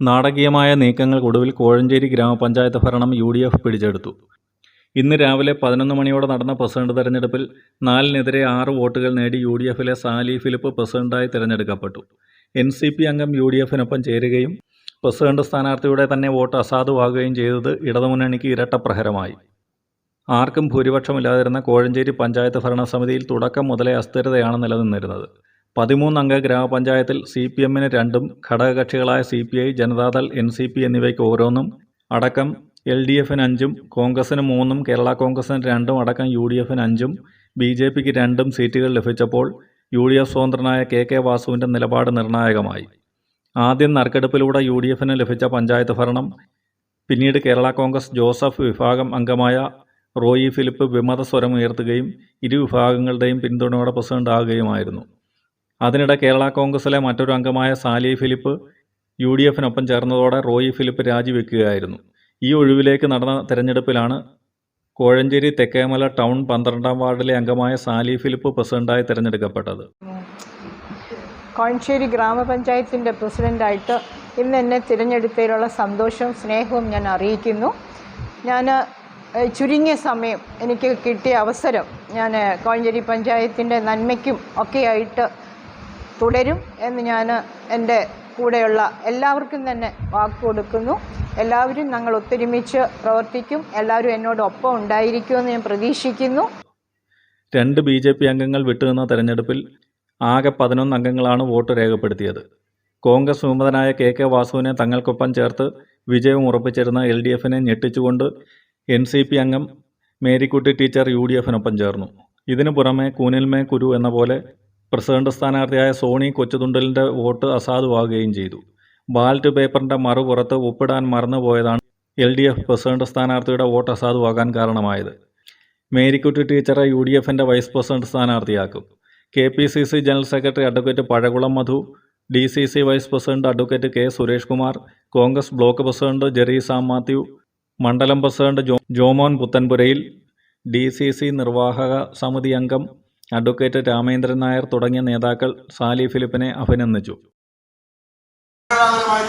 നാടകീയമായ നീക്കങ്ങൾക്കൊടുവിൽ കോഴഞ്ചേരി ഗ്രാമപഞ്ചായത്ത് ഭരണം യു ഡി എഫ് പിടിച്ചെടുത്തു. ഇന്ന് രാവിലെ പതിനൊന്ന് മണിയോടെ നടന്ന പ്രസിഡന്റ് തെരഞ്ഞെടുപ്പിൽ നാലിനെതിരെ ആറ് വോട്ടുകൾ നേടി യു ഡി എഫിലെ സാലി ഫിലിപ്പ് പ്രസിഡന്റായി തിരഞ്ഞെടുക്കപ്പെട്ടു. എൻ സി പി അംഗം യു ഡി എഫിനൊപ്പം ചേരുകയും പ്രസിഡന്റ് സ്ഥാനാർത്ഥിയുടെ തന്നെ വോട്ട് അസാധുവാകുകയും ചെയ്തത് ഇടതുമുന്നണിക്ക് ഇരട്ടപ്രഹരമായി ആർക്കും ഭൂരിപക്ഷമില്ലാതിരുന്ന കോഴഞ്ചേരി പഞ്ചായത്ത് ഭരണസമിതിയിൽ തുടക്കം മുതലേ അസ്ഥിരതയാണ് നിലനിന്നിരുന്നത്. പതിമൂന്നംഗ ഗ്രാമപഞ്ചായത്തിൽ സി പി എമ്മിന് രണ്ടും ഘടകകക്ഷികളായ C P I Janata Dal N C P എന്നിവയ്ക്ക് ഓരോന്നും അടക്കം എൽ ഡി എഫിന് അഞ്ചും കോൺഗ്രസിന് മൂന്നും കേരള കോൺഗ്രസിന് രണ്ടും അടക്കം യു ഡി എഫിന് അഞ്ചും ബി ജെ പിക്ക് രണ്ടും സീറ്റുകൾ ലഭിച്ചപ്പോൾ യു ഡി എഫ് സ്വതന്ത്രനായ കെ കെ വാസുവിന്റെ നിലപാട് നിർണായകമായി. ആദ്യം നറുക്കെടുപ്പിലൂടെ യു ഡി എഫിന് ലഭിച്ച പഞ്ചായത്ത് ഭരണം പിന്നീട് കേരള കോൺഗ്രസ് ജോസഫ് വിഭാഗം അംഗമായ റോയി ഫിലിപ്പ് വിമത സ്വരമുയർത്തുകയും ഇരു വിഭാഗങ്ങളുടെയും പിന്തുണയോടെ പ്രസിഡന്റ് ആകുകയുമായിരുന്നു. അതിനിടെ കേരള കോൺഗ്രസിലെ മറ്റൊരു അംഗമായ സാലി ഫിലിപ്പ് യു ഡി എഫിനൊപ്പം ചേർന്നതോടെ റോയി ഫിലിപ്പ് രാജിവെക്കുകയായിരുന്നു. ഈ ഒഴിവിലേക്ക് നടന്ന തെരഞ്ഞെടുപ്പിലാണ് കോഴഞ്ചേരി തെക്കേമല ടൗൺ പന്ത്രണ്ടാം വാർഡിലെ അംഗമായ സാലി ഫിലിപ്പ് പ്രസിഡന്റായി തിരഞ്ഞെടുക്കപ്പെട്ടത്. കോഴഞ്ചേരി ഗ്രാമപഞ്ചായത്തിന്റെ പ്രസിഡന്റായിട്ട് ഇന്ന് എന്നെ തിരഞ്ഞെടുത്തതിലുള്ള സന്തോഷവും സ്നേഹവും ഞാൻ അറിയിക്കുന്നു. ഞാൻ ചുരുങ്ങിയ സമയം എനിക്ക് കിട്ടിയ അവസരം ഞാൻ കോഴഞ്ചേരി പഞ്ചായത്തിന്റെ നന്മയ്ക്കും ഒക്കെയായിട്ട് തുടരും എന്ന് ഞാൻ എന്റെ കൂടെയുള്ള എല്ലാവർക്കും തന്നെ വാക്ക് കൊടുക്കുന്നു. എല്ലാവരും ഞങ്ങൾ ഒത്തൊരുമിച്ച് പ്രവർത്തിക്കും. എല്ലാവരും എന്നോടൊപ്പം ഉണ്ടായിരിക്കുമെന്ന് ഞാൻ പ്രതീക്ഷിക്കുന്നു. രണ്ട് ബി ജെ പി അംഗങ്ങൾ വിട്ടുനിന്ന തെരഞ്ഞെടുപ്പിൽ ആകെ പതിനൊന്ന് അംഗങ്ങളാണ് വോട്ട് രേഖപ്പെടുത്തിയത്. കോൺഗ്രസ് വിമതനായ കെ കെ വാസുവിനെ തങ്ങൾക്കൊപ്പം ചേർത്ത് വിജയം ഉറപ്പിച്ചിരുന്ന എൽ ഡി എഫിനെ ഞെട്ടിച്ചുകൊണ്ട് എൻ സി പി അംഗം മേരിക്കുട്ടി ടീച്ചർ യു ഡി എഫിനൊപ്പം ചേർന്നു. ഇതിനു പുറമെ കൂനിൽമേ കുരു എന്ന പോലെ പ്രസിഡന്റ് സ്ഥാനാർത്ഥിയായ സോണി കൊച്ചുതുണ്ടലിന്റെ വോട്ട് അസാധുവാകുകയും ചെയ്തു. ബാലറ്റ് പേപ്പറിന്റെ മറുപുറത്ത് ഒപ്പിടാൻ മറന്നുപോയതാണ് എൽ ഡി എഫ് പ്രസിഡന്റ് സ്ഥാനാർത്ഥിയുടെ വോട്ട് അസാധുവാകാൻ കാരണമായത്. മേരിക്കുട്ടി ടീച്ചറെ യു ഡി എഫിന്റെ vice president സ്ഥാനാർത്ഥിയാക്കും. K P C C general secretary advocate Pazhakulam Madhu D C C vice president advocate K Suresh Kumar Congress block president Jerry Sam Mathew മണ്ഡലം president Jomon Puthenpurayil D C C നിർവാഹക സമിതി അംഗം advocate Ramendran Nair തുടങ്ങിയ നേതാക്കൾ Sally ഫിലിപ്പിനെ അഭിനന്ദിച്ചു.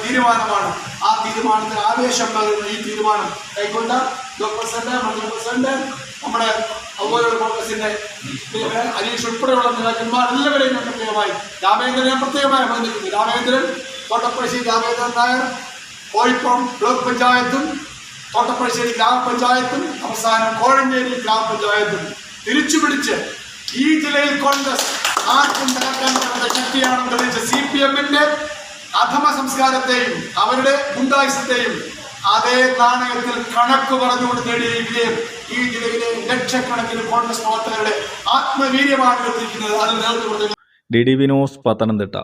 തീരുമാനമാണ്. ആ തീരുമാനത്തിന് ആവേശം പകരുന്ന ഈ തീരുമാനം കൈക്കൊണ്ട ബ്ലോക്ക് പ്രസിഡന്റ് നമ്മുടെ ഔദ്യോഗിക കോൺഗ്രസിന്റെ അനീഷ് ഉൾപ്പെടെയുള്ള നേതാക്കന്മാർ എല്ലാവരെയും ഞാൻ പ്രത്യേകമായി രാമേന്ദ്രനെ ഞാൻ പ്രത്യേകമായി അഭിനന്ദിക്കുന്നു. രാമേന്ദ്രൻ തോട്ടപ്പഴശ്ശേരി രാമേന്ദ്രൻ നായർ കോഴിക്കോം ബ്ലോക്ക് പഞ്ചായത്തും തോട്ടപ്പഴശ്ശേരി ഗ്രാമപഞ്ചായത്തും അവസാനം കോഴഞ്ചേരി ഗ്രാമപഞ്ചായത്തും തിരിച്ചു പിടിച്ച് ഈ ജില്ലയിൽ കോൺഗ്രസ് ആർക്കും തകർക്കാൻ പറ്റുന്ന ശക്തിയാണെന്ന് തെളിയിച്ച സി പി എമ്മിന്റെ അധമ സംസ്കാരത്തെയും അവരുടെ ഗുണ്ടായുസത്തെയും അതേ നാണയത്തിൽ കണക്ക് പറഞ്ഞുകൊണ്ട് നേടിയ വിജയം ഈ ജില്ലയിലെ ലക്ഷക്കണക്കിന് കോൺഗ്രസ് പ്രവർത്തകരുടെ ആത്മവീര്യമാണ് എത്തിയിരിക്കുന്നത് അതിൽ നേതൃത്വം ഡി ഡി വിനോസ് പത്തനംതിട്ട.